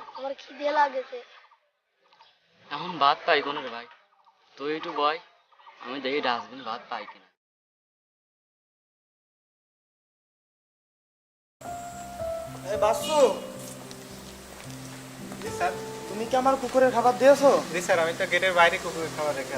খাওয়া গেছে এখন ভাত পাই কোনো রে ভাই? তুই একটু বয় আমি দেখি ডাস্টবিন ভাত পাই কিনা। বাসু। তুমি কি আমার কুকুরের খাবার দিয়েছ? জি স্যার আমি তো গেটের বাইরে কুকুরের খাবার রেখে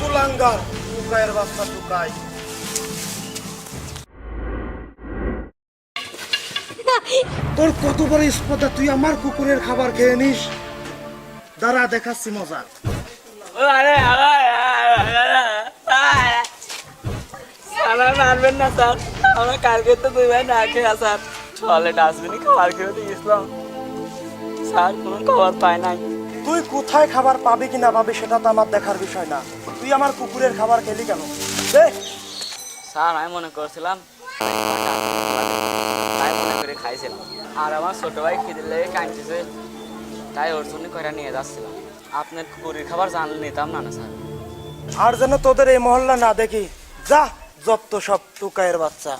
কুলাঙ্গার বাচ্চা টুকাই তোর কত বড় স্পর্ধা তুই আমার কুকুরের খাবার খেয়ে নিস? দাঁড়া দেখাচ্ছি মজা। আমার মারবেন না স্যার। আমরা কালকে তো দুই ভাই না খেয়ে স্যার। চলে ডাস্টবিনে খাবার খেয়ে দিয়েছিলাম স্যার কোনো খবর পায় নাই। তুই কোথায় খাবার পাবি কিনা পাবি সেটা তো আমার দেখার বিষয় না। তুই আমার কুকুরের খাবার খেলি কেন? দেখ স্যার আমি মনে করছিলাম তাই মনে করে খাইছিলাম। আর আমার ছোট ভাই খিদে লেগে কাঁদতেছে। তাই ওর জন্য করে নিয়ে যাচ্ছিলাম। আপনার কুকুরের খাবার জানলে নিতাম না না স্যার? আর যেন তোদের এই মহল্লা না দেখি। যা যত সব টুকায়ের বাচ্চা।